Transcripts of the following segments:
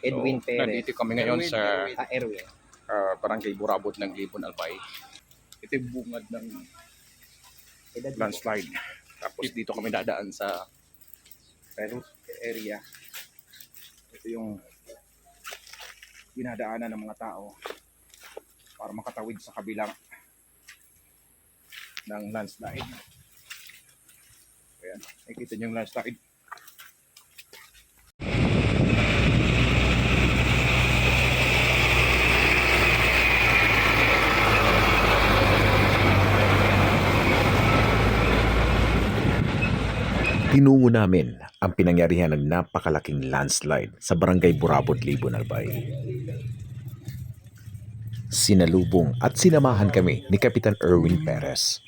Edwin So, Perez. Nandito kami ngayon sa Ah, Erwin. ah, Barangay Burabot ng Libon Albay. Ito yung bungad ng Edad landslide. Tapos dito kami dadaan sa Perut area. Ito yung dinadaanan ng mga tao para makatawid sa kabilang ng landslide. Ayan, nakikita niyo yung landslide. Tinungo namin ang pinangyarihan ng napakalaking landslide sa barangay Burabot, Libon, Albay. Sinalubong at sinamahan kami ni Kapitan Erwin Perez.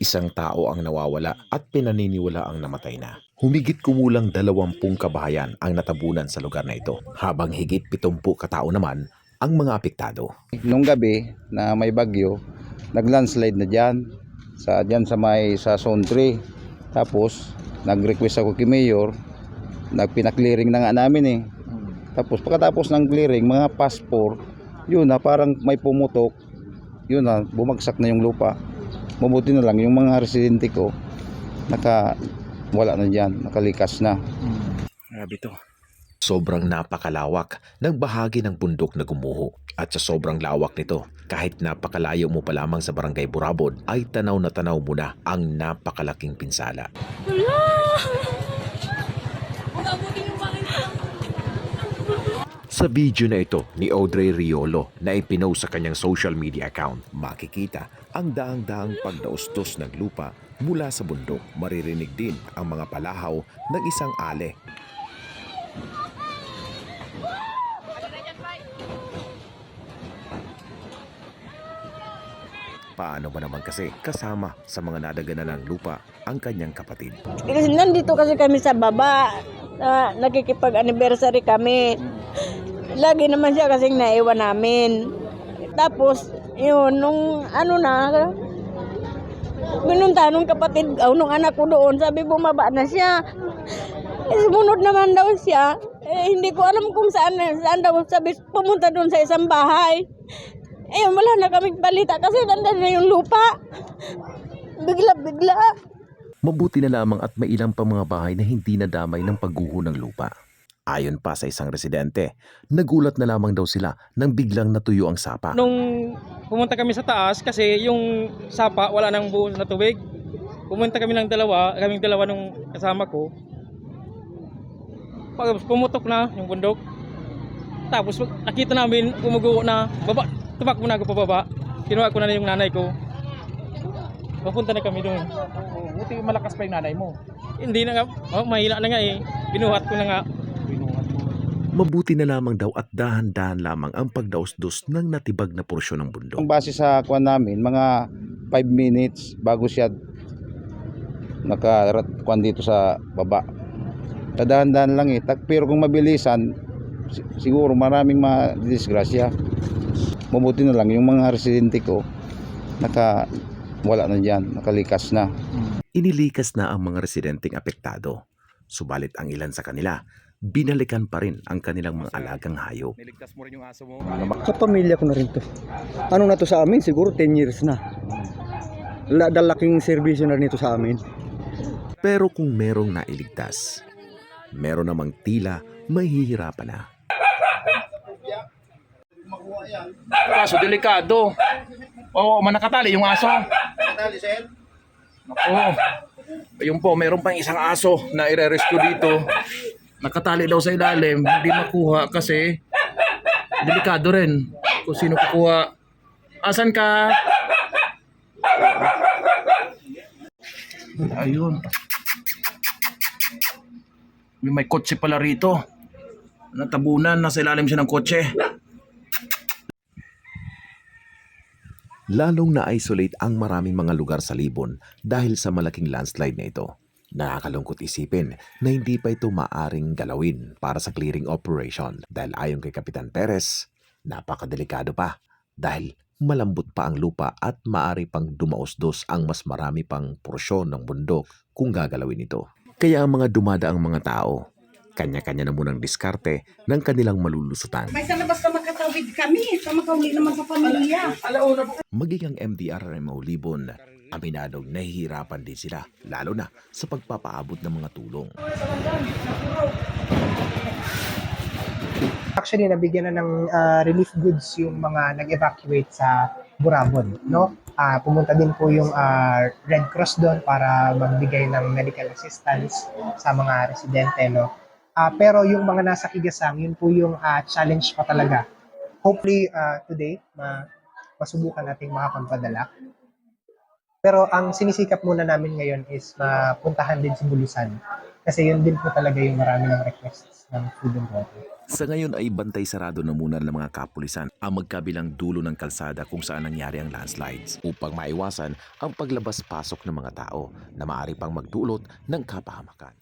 Isang tao ang nawawala at pinaniniwala ang namatay na. Humigit kumulang dalawampung kabahayan ang natabunan sa lugar na ito, habang higit pitumpu katao naman ang mga apektado. Nung gabi na may bagyo, nag-landslide na dyan. Sa, dyan sa may sa zone 3. Tapos, nag-request ako kay Mayor. Nagpina-clearing na nga namin eh. Tapos, pagkatapos ng clearing, mga passport, yun na parang may pumutok. Yun na, bumagsak na yung lupa. Mabuti na lang, yung mga residente ko, naka, wala na dyan, nakalikas na. Grabe to. Sobrang napakalawak ng bahagi ng bundok na gumuho. At sa sobrang lawak nito, kahit napakalayo mo pa lamang sa barangay Burabod, ay tanaw na tanaw mo na ang napakalaking pinsala. Sa video na ito ni Audrey Riolo na ipinost sa kanyang social media account, makikita ang daang-daang pagdaustos ng lupa mula sa bundok. Maririnig din ang mga palahaw ng isang ale Paano ba naman kasi kasama sa mga nadaganan ng lupa ang kanyang kapatid? Kasi nandito kasi kami sa baba. Na, nakikipag-anniversary kami. Lagi naman siya kasing naiwan namin. Tapos, yun, nung ano na, binunta nung kapatid, oh, nung anak ko doon, sabi bumaba na siya. Eh, sumunod naman daw siya. Eh, hindi ko alam kung saan, saan daw sabi, pumunta doon sa isang bahay. Eh, wala na kaming balita kasi nandun na yung lupa. Bigla-bigla. Mabuti na lamang at may ilang pa mga bahay na hindi nadamay ng pagguho ng lupa. Ayon pa sa isang residente, nagulat na lamang daw sila nang biglang natuyo ang sapa. Nung pumunta kami sa taas kasi yung sapa wala nang buo na tubig. Pumunta kami ng dalawa, kaming dalawa nung kasama ko. Pag pumutok na yung bundok. Tapos nakita namin gumuguho na baba, tumakbo na ako pababa. Kinuha ko na yung nanay ko. Papunta na kami doon. Buti malakas pa yung nanay mo. Hindi na nga, oh, mahina na nga eh. Binuhat ko na nga. Mabuti na lamang daw at dahan-dahan lamang ang pagdausdos ng natibag na porsyon ng bundok. Ang base sa kuan namin, mga 5 minutes bago siya nakakuan dito sa baba. Tadahan-dahan lang eh. Tak- Pero kung mabilisan, si- siguro maraming madisgrasya. Mabuti na lang yung mga residente ko naka wala na diyan, nakalikas na. Inilikas na ang mga residenteng apektado. Subalit ang ilan sa kanila, binalikan pa rin ang kanilang mga alagang hayop. Niligtas mo rin yung aso mo. Kapamilya ko na rin to. Ano na to sa amin? Siguro 10 years na. La, dalaking serbisyo na rin ito sa amin. Pero kung merong nailigtas, meron namang tila mahihirapan na. Kaso delikado. Oo, manakatali yung aso. Nako. Ayun po, meron pang isang aso na ire-rescue dito. Nakatali daw sa ilalim, hindi makuha kasi delikado rin kung sino kukuha. Asan ka? Ayun. May, may kotse pala rito. Natabunan, nasa ilalim siya ng kotse. Lalong na-isolate ang maraming mga lugar sa Libon dahil sa malaking landslide na ito. Nakakalungkot isipin na hindi pa ito maaring galawin para sa clearing operation dahil ayon kay Kapitan Perez, napakadelikado pa dahil malambot pa ang lupa at maari pang dumausdos ang mas marami pang porsyon ng bundok kung gagalawin ito. Kaya ang mga dumadaang mga tao, kanya-kanya na munang diskarte ng kanilang malulusutan. May sa labas ka makatawid kami, sa makauli naman sa pamilya. Maging ang MDRRMO Libon, aminadong nahihirapan din sila, lalo na sa pagpapaabot ng mga tulong. actually nabigyan na ng ah, relief goods yung mga nag-evacuate sa Burabon, no? Ah, pumunta din po yung ah, Red Cross doon para magbigay ng medical assistance sa mga residente, no? Ah, pero yung mga nasa Kigasang, yun po yung ah, challenge pa talaga. Hopefully ah, today ma masubukan nating makapagpadala. Pero ang sinisikap muna namin ngayon is mapuntahan din si Bulusan. Kasi yun din po talaga yung marami ng requests ng food and water. Sa ngayon ay bantay sarado na muna ng mga kapulisan ang magkabilang dulo ng kalsada kung saan nangyari ang landslides upang maiwasan ang paglabas-pasok ng mga tao na maaari pang magdulot ng kapahamakan.